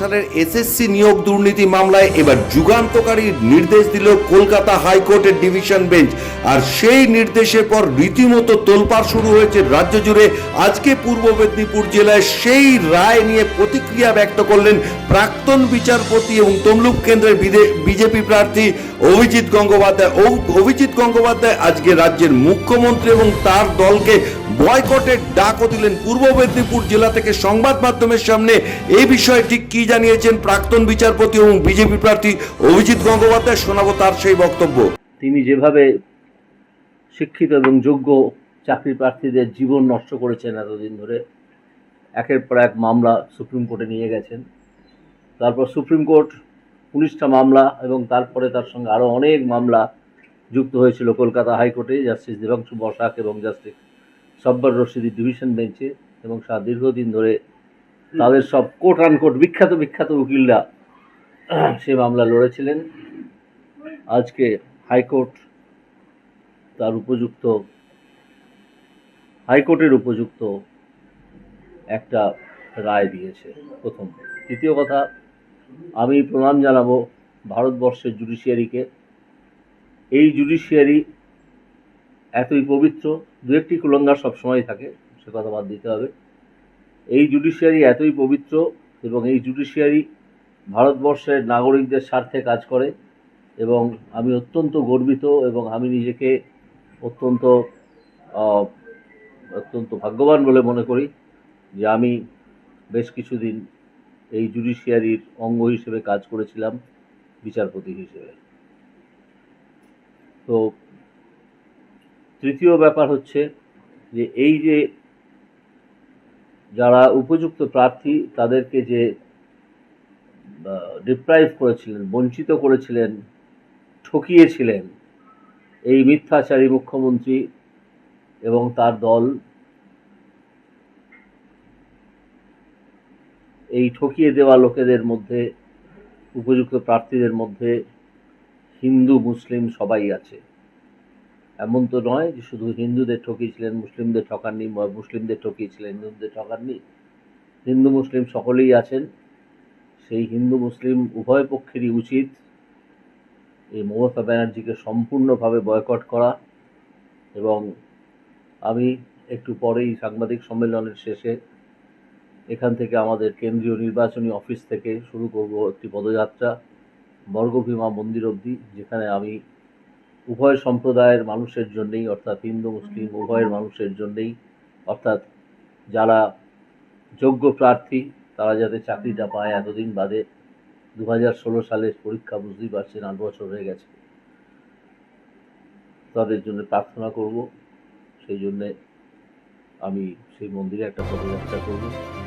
সালের এসএসসি নিয়োগ দুর্নীতি মামলায় এবার যুগান্তকারী নির্দেশ দিল কলকাতা হাইকোর্টের ডিভিশন বেঞ্চ। আর সেই নির্দেশের পর রীতিমতো তোলপাড় শুরু হয়েছে রাজ্য জুড়ে। আজকে পূর্ব মেদিনীপুর জেলায় সেই রায় নিয়ে প্রতিক্রিয়া ব্যক্ত করলেন প্রাক্তন বিচারপতি এবং তমলুক কেন্দ্রের বিজেপি প্রার্থী অভিজিৎ গঙ্গোপাধ্যায়। অভিজিৎ গঙ্গোপাধ্যায় আজকে রাজ্যের মুখ্যমন্ত্রী এবং তার দলকে বয়কটের ডাকও দিলেন। পূর্ব মেদিনীপুর জেলা থেকে সংবাদ মাধ্যমের সামনে এই বিষয়ে ঠিক কি জানিয়েছেন প্রাক্তন বিচারপতি এবং বিজেপি প্রার্থী অভিজিৎ গঙ্গোপাধ্যায়, শোনাবো তার সেই বক্তব্য। তিনি যেভাবে শিক্ষিত এবং যোগ্য চাকরি প্রার্থীদের জীবন নষ্ট করেছেন এতদিন ধরে, একের পর এক মামলা সুপ্রিম কোর্টে নিয়ে গেছেন। তারপর সুপ্রিম কোর্ট উনিশটা মামলা এবং তারপরে তার সঙ্গে আরও অনেক মামলা যুক্ত হয়েছিল কলকাতা হাইকোর্টে, জাস্টিস দেবাংশু বসাক এবং জাস্টিস সব্বর রশিদি ডিভিশন বেঞ্চে এবং সারা দীর্ঘদিন ধরে তাদের সব কোর্ট আনকোর্ট বিখ্যাত বিখ্যাত উকিলরা সে মামলা লড়েছিলেন। আজকে হাইকোর্ট তার উপযুক্ত, হাইকোর্টের উপযুক্ত একটা রায় দিয়েছে প্রথম। দ্বিতীয় কথা, আমি প্রণাম জানাব ভারতবর্ষের জুডিশিয়ারিকে। এই জুডিশিয়ারি এতই পবিত্র দু একটি কুলঙ্গার সবসময় থাকে, সে কথা বাদ দিতে হবে। এই জুডিশিয়ারি এতই পবিত্র এবং এই জুডিশিয়ারি ভারতবর্ষের নাগরিকদের স্বার্থে কাজ করে এবং আমি অত্যন্ত গর্বিত এবং আমি নিজেকে অত্যন্ত অত্যন্ত ভাগ্যবান বলে মনে করি যে আমি বেশ কিছুদিন এই জুডিশিয়ারির অঙ্গ হিসেবে কাজ করেছিলাম, বিচারপতি হিসেবে। তো তৃতীয় ব্যাপার হচ্ছে যে এই যে যারা উপযুক্ত প্রার্থী, তাদেরকে যে ডিপ্রাইভ করেছিলেন, বঞ্চিত করেছিলেন, ঠকিয়েছিলেন, এই মিথ্যাচারী মুখ্যমন্ত্রী এবং তার দল এই ঠকিয়ে দেওয়া লোকেদের মধ্যে, উপযুক্ত প্রার্থীদের মধ্যে হিন্দু, মুসলিম সবাই আছে। এমন তো নয় যে শুধু হিন্দুদের ঠকিয়েছিলেন, মুসলিমদের ঠকাননি মুসলিমদের ঠকিয়েছিলেন, হিন্দুদের ঠকাননি। হিন্দু মুসলিম সকলেই আছেন। সেই হিন্দু মুসলিম উভয় পক্ষেরই উচিত এই মমতা ব্যানার্জিকে সম্পূর্ণভাবে বয়কট করা। এবং আমি একটু পরেই সাংবাদিক সম্মেলনের শেষে এখান থেকে আমাদের কেন্দ্রীয় নির্বাচনী অফিস থেকে শুরু করব একটি পদযাত্রা, বর্গভীমা মন্দির অবধি, যেখানে আমি উভয় সম্প্রদায়ের মানুষের জন্যেই, অর্থাৎ হিন্দু, মুসলিম, উভয়ের মানুষের জন্যেই, অর্থাৎ যারা যোগ্য প্রার্থী, তারা যাতে চাকরিটা পায়, এতদিন বাদে দু হাজার ষোলো সালের পরীক্ষা বুঝতেই পারছেন আট বছর হয়ে গেছে। তাদের জন্য প্রার্থনা করব। সেই জন্যে আমি সেই মন্দিরে একটা পদযাত্রা করব।